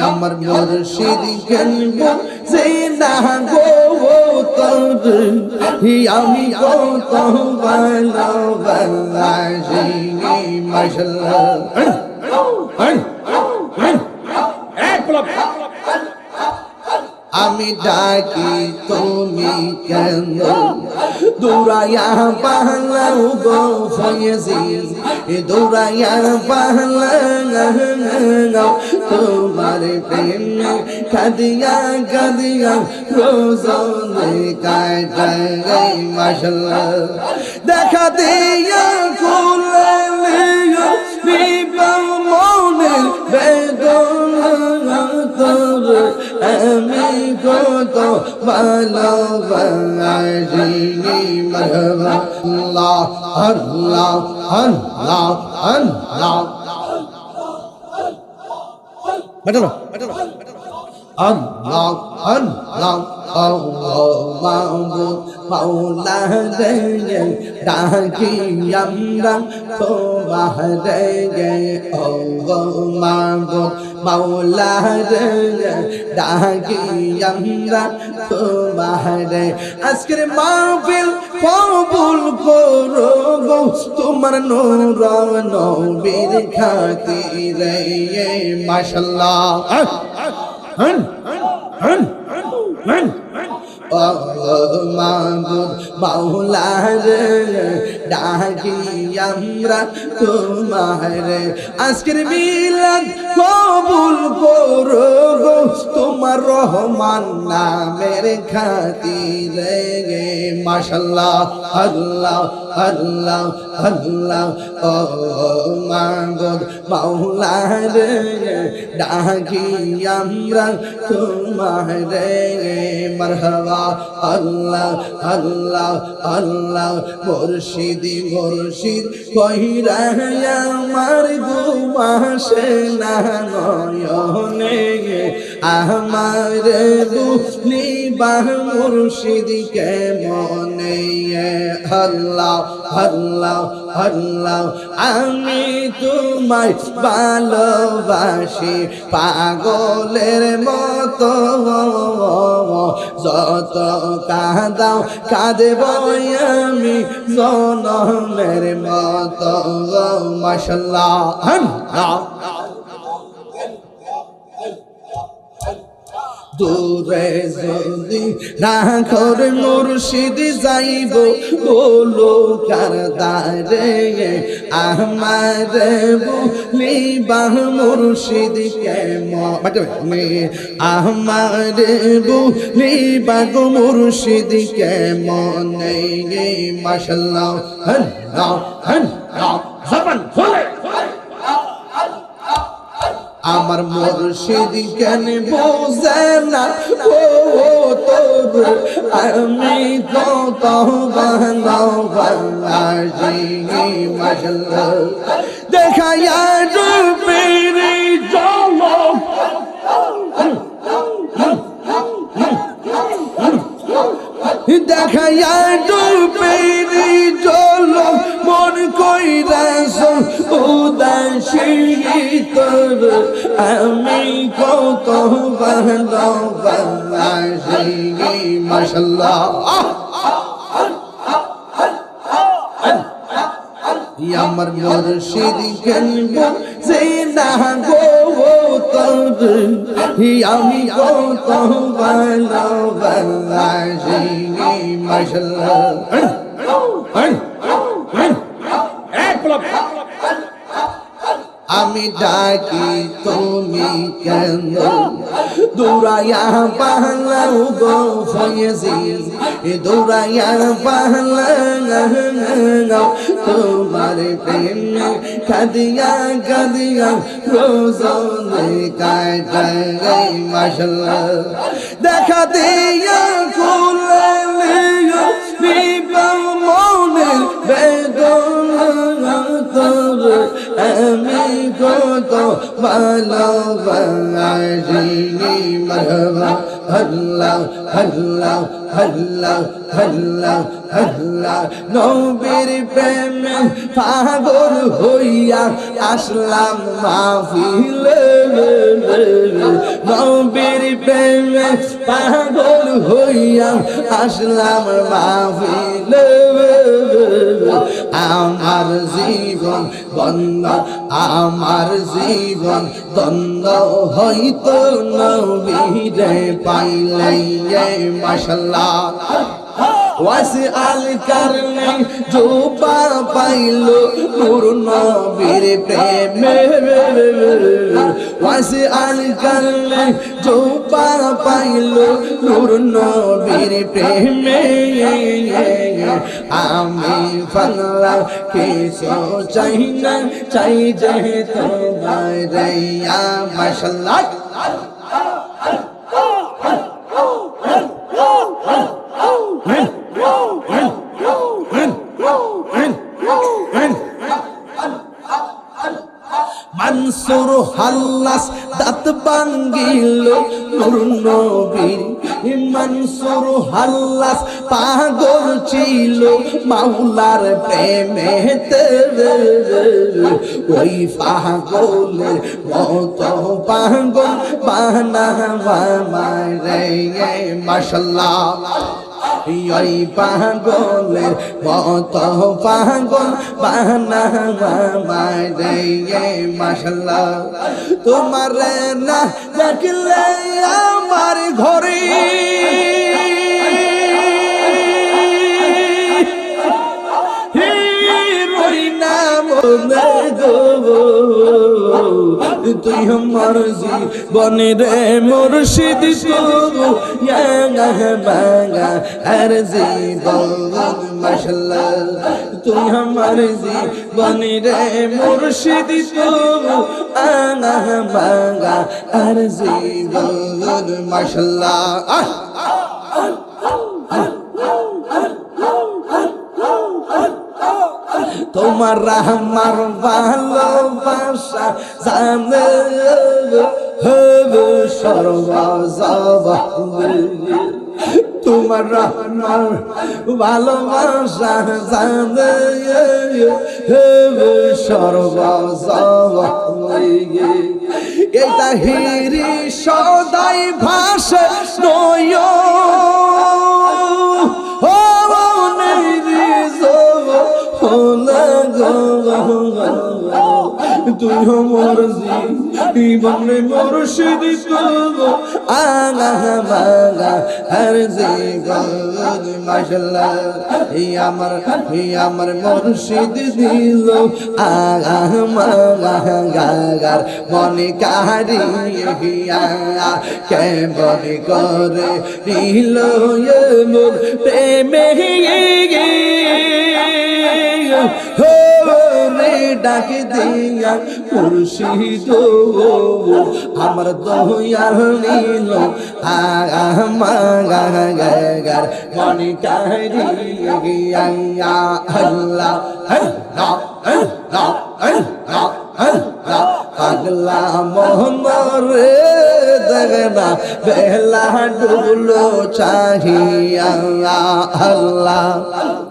আমার মুর্শিদ গল্প যে না গো তোর আমি কত ভালোবাসি মাশাল্লাহ আমি ডাকি, তুমি কেন দৌড়াইয়া পাহলাও গো ফয়েজি দৌড়াইয়া পাহলাও তোমার প্রেম কাদিয়া কাদিয়া রোজনে কাটাই মাশাল্লাহ। দেখা দিয়া খুলে কত ভালোবাসিনি মরহবা। আল্লাহ আল্লাহ আল্লাহ আল্লাহ। আল্লাহ আল্লাহ আল্লাহ আল্লাহ মাহবুব মাওলা রে ডাকি আমরা তোমার রে ও মাহবুব মাওলা রে ডাকি আমরা তোমার আজকের মাহফিল কবুল করো গো তোমার নূর নবীর খাতিরে মাশাআল্লাহ হন হন হন মাহবুব মাওলার ডাকি আমরা তোমার। আজকের মিলাদ কবুল করো গো, তোমার রহমান নামের খাতিরে। মাশাল্লাহ, আল্লাহ আল্লাহ আল্লাহ ও মাগদ মাওলার ডাকি আমরা তোমার। মারহাবা আল্লাহ আল্লাহ আল্লাহ মুর্শিদি মুর্শিদ কহিরা আমার ঘুমাসে না নয়নে আমার দুলি বাহ মুর্শিদ কে মনে আল্লাহ আল্লাহ আল্লাহ, আমি তোমায় ভালোবাসি। পাগলের মতো যত কাঁদাও, কাঁদেব আমি জনমের মতো। মশলা দূরে যদি রাখর মুর্শিদ যাইব বলো কারদারে আমার বলি বাহ মুর্শিদ কে মে আমার বলি বাগ মুর্শিদ কে মনে মাশাল্লাহ হন হন জবান খোলে আমার মুর্শিদ কেন বোঝে না? ও তোর আমি কত ভালোবাসি মাশাল্লাহ দেখাইয়া রূপের জলক দেখাইয়া ডুবের জল মন কইরাস উদাসী তোর আমি কত ভালোবাসি মাশাল্লাহ আমার মুর্শিদ কেনব, যে না গো তোর আমি কত ভালোবাসি, মাশাল্লাহ। আমি ডাকি তুমি কেন? দৌড়াইয়া পাহলাও গো ফয়েজি দৌড়াইয়া পাহলাও তোমার প্রেম কাদিয়া কাদিয়া রোজনে কাটাই মাশাল্লাহ। দেখা দিয়া খুলে মনের বেদনা তোর আমি কত ভালোবাসি। মরহবা আল্লাহ আল্লাহ আল্লাহ আল্লাহ আল্লাহ নবীর প্রেমে পাগল হইয়া আসলাম মাহফিলে। নবীর প্রেমে পাগল হইয়া আসলাম মাহফিলে। আমার জীবন বন্ধ, আমার জীবন দ্বন্দ্ব হইতো নবীরে إلي ما شاء الله واسأل كرني جوبا পাইলো নূর নবীর প্রেমে। ওয়াসিআল কালে জোপা পাইলো নূর নবীর প্রেমে। আমি ফালা কিছু চাই না, চাই যে তোমার মাশাল্লাহ। মানসুর হাল্লাস দাঁত বাঙ্গিল নবীর। মানসুর হাল্লাস পাগল ছিল মাওলার প্রেমেতে। ওই পাগলের মত পাগল বানা মারে মাশাল্লাহ। ওই পাগলের পাগল মাশাল্লাহ। তোমার না দেখলে আমার ঘরে রই না তুই আমার জীবনে রে মুর্শিদ গো বাঙা আর জীবন মাশাল্লাহ। তুই আমার জীবনে রে মুর্শিদ গো আঙা বাঙা আর জীবন মাশাল্লাহ। আহ তোমার আমার ভালোবাসা জানে হবে সর্বজব। তোমার আমার ভালোবাসা জানে হবে সর্বজব। এটা হিরি সদাই ভাষা তুই মোর জীবনে মুর্শিদ তো আলাহ মালা হর জিগর মাশাল্লাহ এই আমার এই আমার মুর্শিদ দিল। আলাহ মালা গাগার মনে কাহারি কেমন করে দিল মোর প্রেমে হে রে ডাক দিয়া মুর্শিদ আমার দয়াল নীল আমার মনে কারি আল্লাহ পাগলা মোহমরে দেখনা, বেলা ডুবলো চাহিয়া আল্লাহ।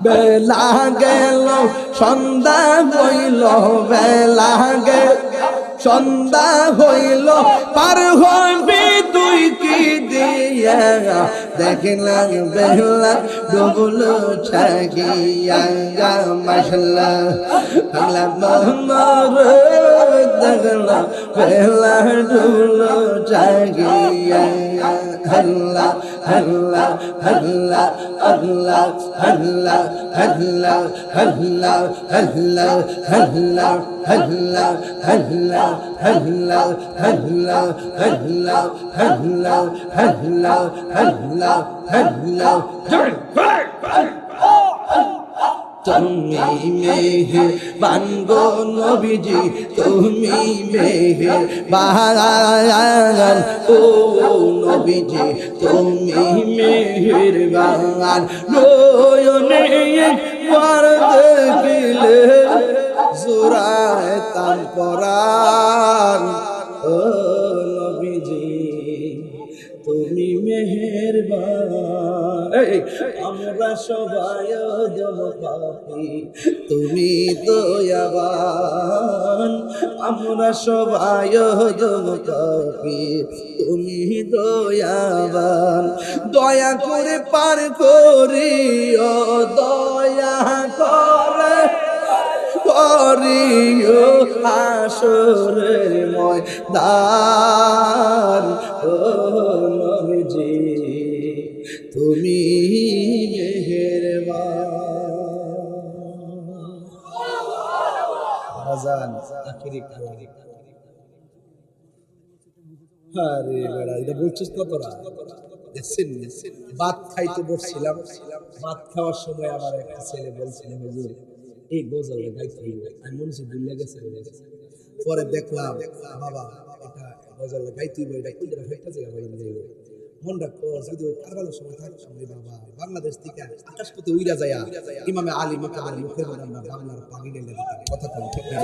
বেলা গেল সন্ধ্যা হইল বেলা গেল সন্ধ্যা হইল পার হইবি দিয়া দেখলাম বেলা ডুবলো ছাগিয়া মশলা বাংলা মোহাম্মদ দেখলাম বেলা ডুবলো ছাগিয়া আল্লাহ আল্লাহ আল্লাহ আল্লাহ আল্লাহ আল্লাহ আল্লাহ আল্লাহ আল্লাহ আল্লাহ আল্লাহ আল্লাহ আল্লাহ আল্লাহ আল্লাহ আল্লাহ তুমি মেহে বানগো নবীজি তুমি মেহে বাগান ও নবীজি তুমি মেহের বাগান নয়নে একবার দেখিলে জোড়ায় তান পরাণ ও আমরা সবাই পাপি। তুমি দয়াবান। আমরা সবাই পাপি। তুমি দয়াবান। দয়া করে পার করি ও দয়া করে করিও আসরের ময়দান। ও নবীজি, তুমি মেহেরবান। আরে খাইতে বসছিলাম। ভাত খাওয়ার সময় আমার একটা ছেলে বলছিল, হুজুর এই গজল গাইতে হইবে আমি মনে হচ্ছে ভুলে গেছে পরে দেখলাম বাবা, এটা গজল গাইতে এটা কোন জায়গায় একটা জায়গা বাইরে যাইবে মন রাখো যদি ওই কারবালার সময় থাকে সময় বাবা বাংলাদেশ থেকে আকাশ পথে উইরা যায়, ইমামে আলী মাকামের মুখের বাংলার পাগি ডেলে কথা কম ঠিক না?